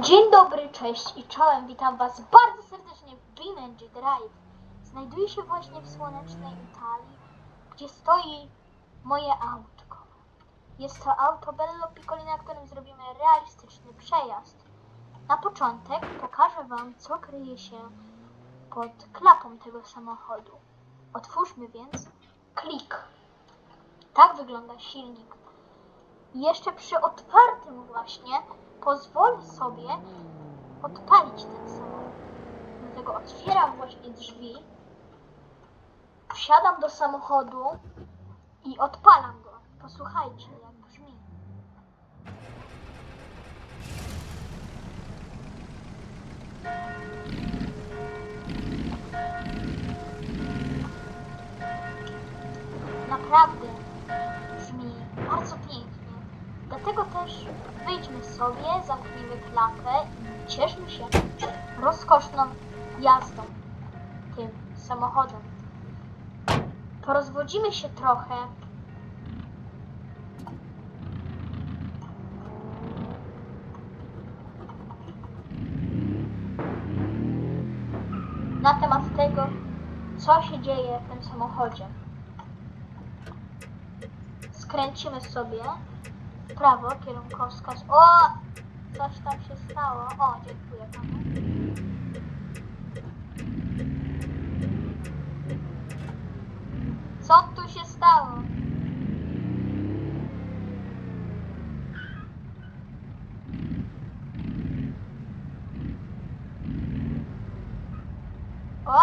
Dzień dobry, cześć i czołem. Witam Was bardzo serdecznie w BeamNG Drive. Znajduję się właśnie w słonecznej Italii, gdzie stoi moje autko. Jest to auto Bello Piccoli, na którym zrobimy realistyczny przejazd. Na początek pokażę Wam, co kryje się pod klapą tego samochodu. Otwórzmy więc klik. Tak wygląda silnik. Jeszcze przy otwartym właśnie pozwolę sobie odpalić ten samochód. Dlatego otwieram właśnie drzwi, wsiadam do samochodu i odpalam go. Posłuchajcie, jak brzmi. Naprawdę wyjdźmy sobie, zamknijmy klapę i cieszmy się rozkoszną jazdą tym samochodem. Porozwodzimy się trochę. Na temat tego, co się dzieje w tym samochodzie. Skręcimy sobie prawo, kierunkowskaz. O! Coś tam się stało. O, dziękuję panu. Co tu się stało? O!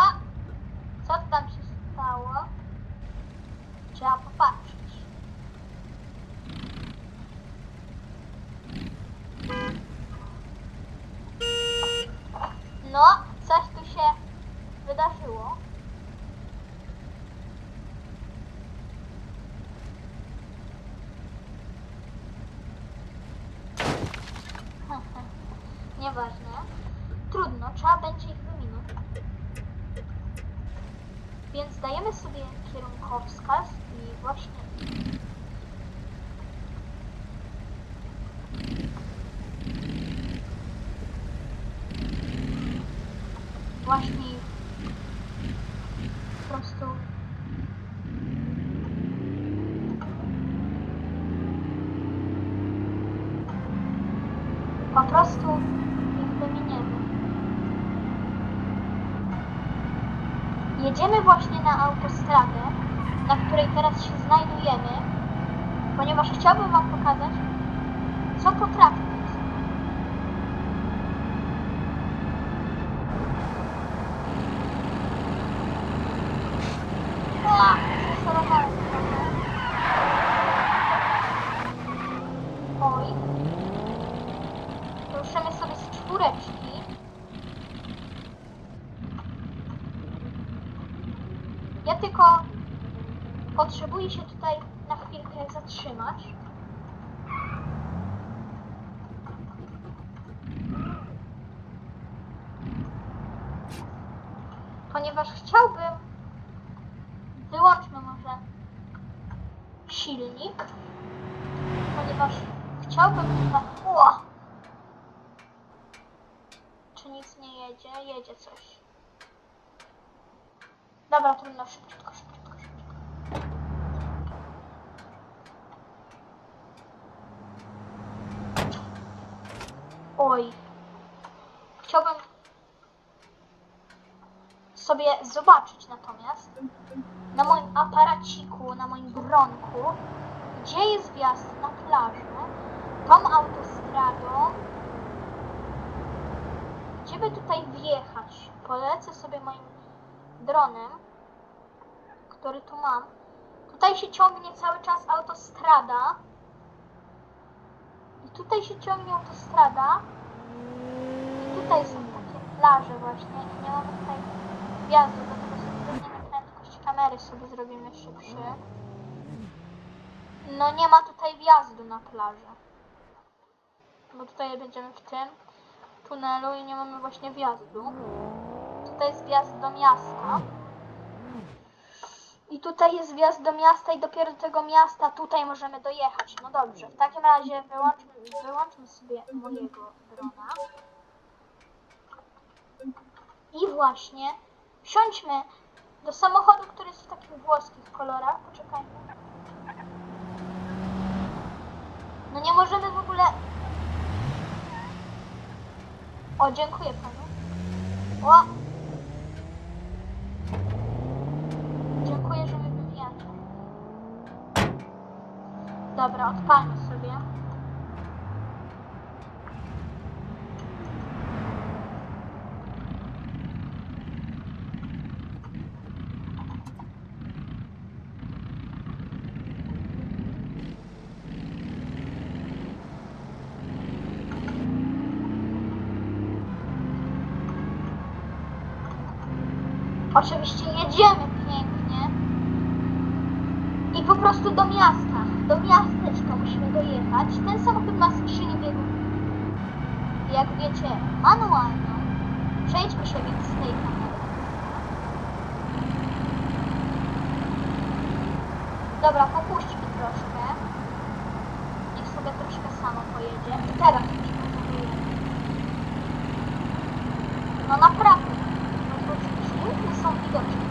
Co tam się stało? Trzeba popatrzeć. No, coś tu się wydarzyło. Nieważne. Trudno, trzeba będzie ich wyminąć. Więc dajemy sobie kierunkowskaz i właśnie właśnie po prostu po prostu ich wyminiemy. Jedziemy właśnie na autostradę, na której teraz się znajdujemy, ponieważ chciałbym pokazać, co potrafi ten samochód. Ła, zestorowałem trochę. Oj. Ruszymy sobie z czwóreczki. Ja tylko potrzebuję się tutaj na chwilkę zatrzymać. Ponieważ chciałbym wyłączmy może silnik, ponieważ chciałbym chyba... O! Czy nic nie jedzie? Jedzie coś. Dobra, trudno, szybciutko, szybciutko. Oj. Chciałbym sobie zobaczyć natomiast na moim aparaciku, na moim dronku, gdzie jest wjazd na plażę, tą autostradą, gdzie by tutaj wjechać. Polecę sobie moim dronem, który tu mam. Tutaj się ciągnie cały czas autostrada. I tutaj się ciągnie autostrada. I tutaj są takie plaże właśnie. I nie mamy tutaj wjazdu, dlatego sobie zmienimy prędkość kamery, sobie zrobimy szybszy. No nie ma tutaj wjazdu na plażę. Bo tutaj będziemy w tym tunelu i nie mamy właśnie wjazdu. Tutaj jest wjazd do miasta. I tutaj jest wjazd do miasta i dopiero do tego miasta tutaj możemy dojechać. No dobrze, w takim razie wyłączmy, wyłączmy sobie mojego drona. właśnie. Wsiądźmy do samochodu, który jest w takich włoskich kolorach. Poczekajmy. No nie możemy w ogóle... O, dziękuję panu. O! Dziękuję, że mnie wywijacie. Dobra, odpalmy sobie. Oczywiście jedziemy pięknie. I po prostu do miasta. Do miasteczka musimy dojechać. Ten samochód ma skrzynię biegów. Jak wiecie, manualną. Przejdźmy się więc z tej kamery. Dobra, popuśćmy troszkę. Niech sobie troszkę samo pojedzie. I teraz już pozwolujemy. No naprawdę. No to piękne są widoczne.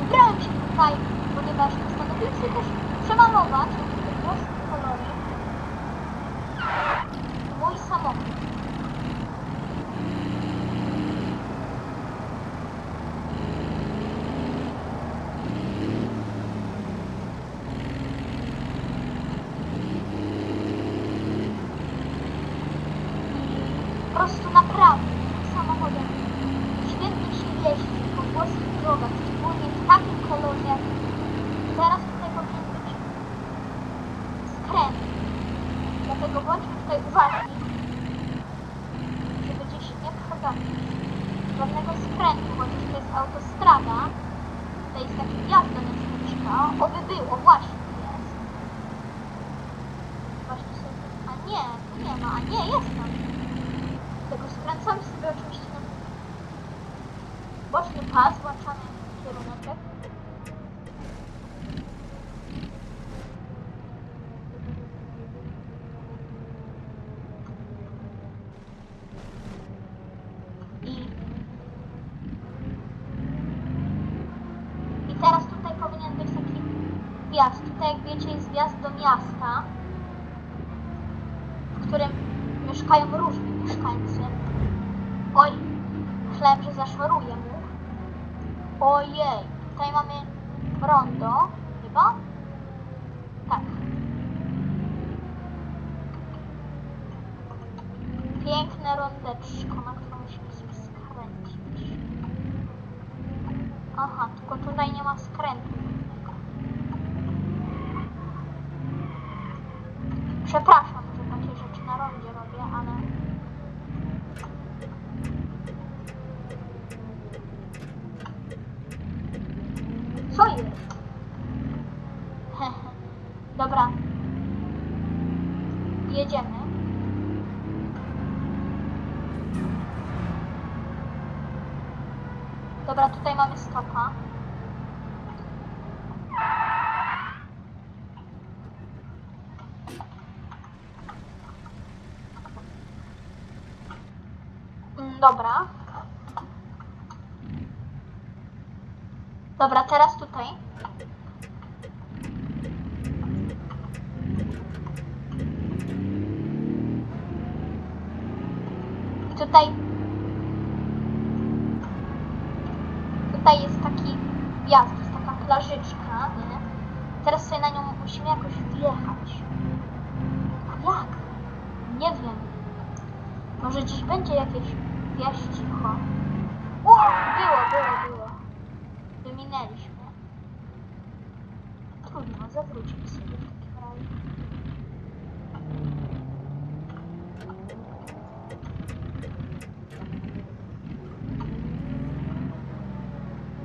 Wybrałem się tutaj, ponieważ postanowiłem sobie też przemalować te włoskie kolory mój samochód. Po prostu naprawdę tym samochodem świetnie się jeździ po włoskich drogach, szczególnie w takim kolorze. Teraz tutaj powinien być skręt. Dlatego bądźmy tutaj uważni, żeby gdzieś nie przegapić żadnego skrętu, chociaż to jest autostrada. Tutaj jest taki wjazd do miasteczka. Oby było, właśnie jest. Właśnie sobie... A nie, tu nie ma, a nie, jest tam. Tego skręcamy sobie oczywiście na boczny pas, włączamy kierunek. I, I teraz tutaj powinien być taki wjazd. Tutaj jak wiecie jest wjazd do miasta, w którym mieszkają różni mieszkańcy. Oj, myślałem, że zaszoruję mu. Ojej, tutaj mamy rondo, chyba? Tak. Piękne rondeczko, na którą musimy sobie skręcić. Aha, tylko tutaj nie ma skrętu. Przepraszam, że takie rzeczy na rondzie robię, ale... Co jest? Hehe. Dobra. Jedziemy. Dobra, tutaj mamy stopa. Mm, Dobra. Dobra, teraz tutaj. Tutaj. Tutaj jest taki wjazd, jest taka plażyczka, nie? Teraz sobie na nią musimy jakoś wjechać. A jak? Nie wiem. Może gdzieś będzie jakieś wjazd cicho. O, było, było, było. Wyminęliśmy. Trudno, zawróćmy sobie w takim razie.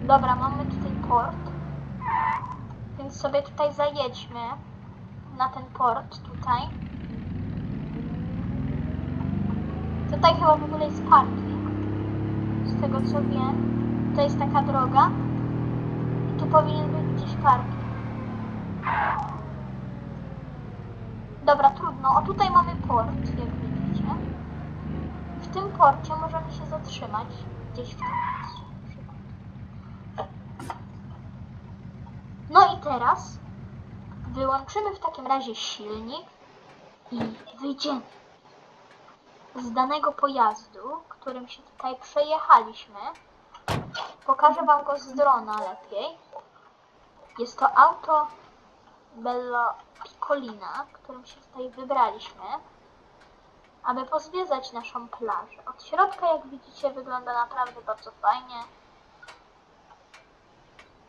Dobra, mamy tutaj port. Więc sobie tutaj zajedźmy na ten port tutaj. Tutaj chyba w ogóle jest parking. Z tego co wiem. To jest taka droga. I tu powinien być gdzieś parking. Dobra, trudno. O, tutaj mamy port, jak widzicie. W tym porcie możemy się zatrzymać. gdzieś w tym miejscu. na przykład. No i teraz wyłączymy w takim razie silnik i wyjdziemy z danego pojazdu, którym się tutaj przejechaliśmy. Pokażę Wam go z drona lepiej. Jest to auto Bello Piccolina, którym się tutaj wybraliśmy, aby pozwiedzać naszą plażę. Od środka, jak widzicie, wygląda naprawdę bardzo fajnie.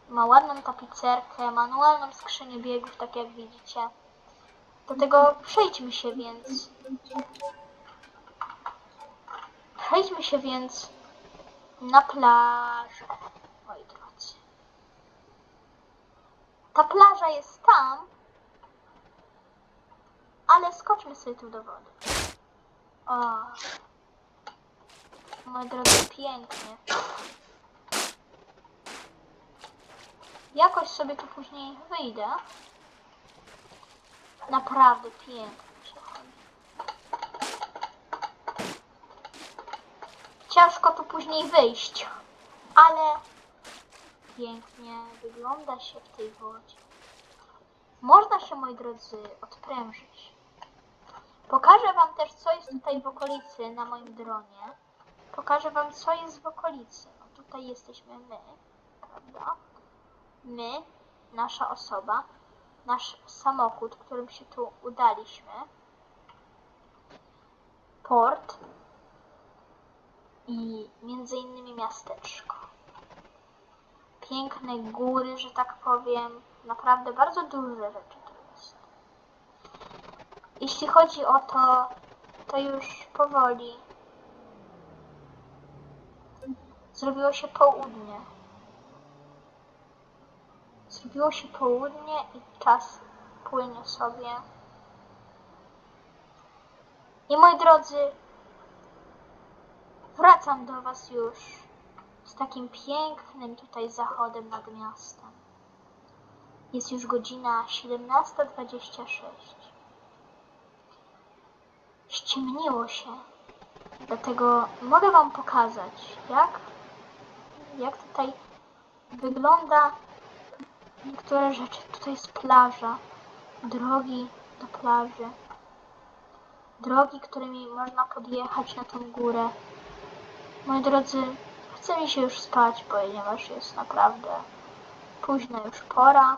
Ma ładną tapicerkę, manualną skrzynię biegów, tak jak widzicie. Do tego przejdźmy się więc. Przejdźmy się więc na plażę, moi drodzy. Ta plaża jest tam, ale skoczmy sobie tu do wody. O, moi drodzy, pięknie. Jakoś sobie tu później wyjdę. Naprawdę pięknie. Ciężko tu później wyjść, ale pięknie wygląda się w tej wodzie. Można się, moi drodzy, odprężyć. Pokażę Wam też, co jest tutaj w okolicy na moim dronie. Pokażę Wam, co jest w okolicy. No tutaj jesteśmy my, prawda? My, nasza osoba, nasz samochód, którym się tu udaliśmy. Port i między innymi miasteczko. Piękne góry, że tak powiem. Naprawdę bardzo duże rzeczy tu jest. Jeśli chodzi o to, to już powoli zrobiło się południe. Zrobiło się południe i czas płynie sobie. I moi drodzy, wracam do Was już z takim pięknym tutaj zachodem nad miastem. Jest już godzina 17.26. Ściemniło się, dlatego mogę Wam pokazać, jak, jak tutaj wygląda niektóre rzeczy. Tutaj jest plaża, drogi do plaży, drogi, którymi można podjechać na tą górę. Moi drodzy, chce mi się już spać, ponieważ jest naprawdę późna już pora.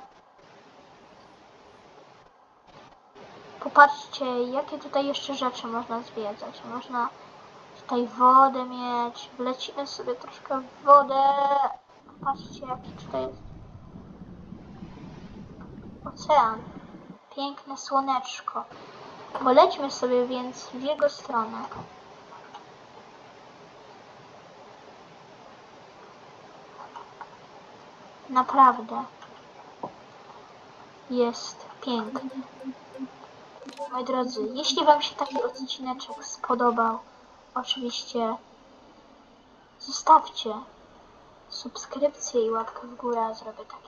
Popatrzcie, jakie tutaj jeszcze rzeczy można zwiedzać. Można tutaj wodę mieć. Wlecimy sobie troszkę w wodę. Popatrzcie, jaki tutaj jest ocean. Piękne słoneczko. Polećmy sobie więc w jego stronę. Naprawdę jest piękny. Moi drodzy, jeśli Wam się taki odcineczek spodobał, oczywiście zostawcie subskrypcję i łapkę w górę, zrobię więcej.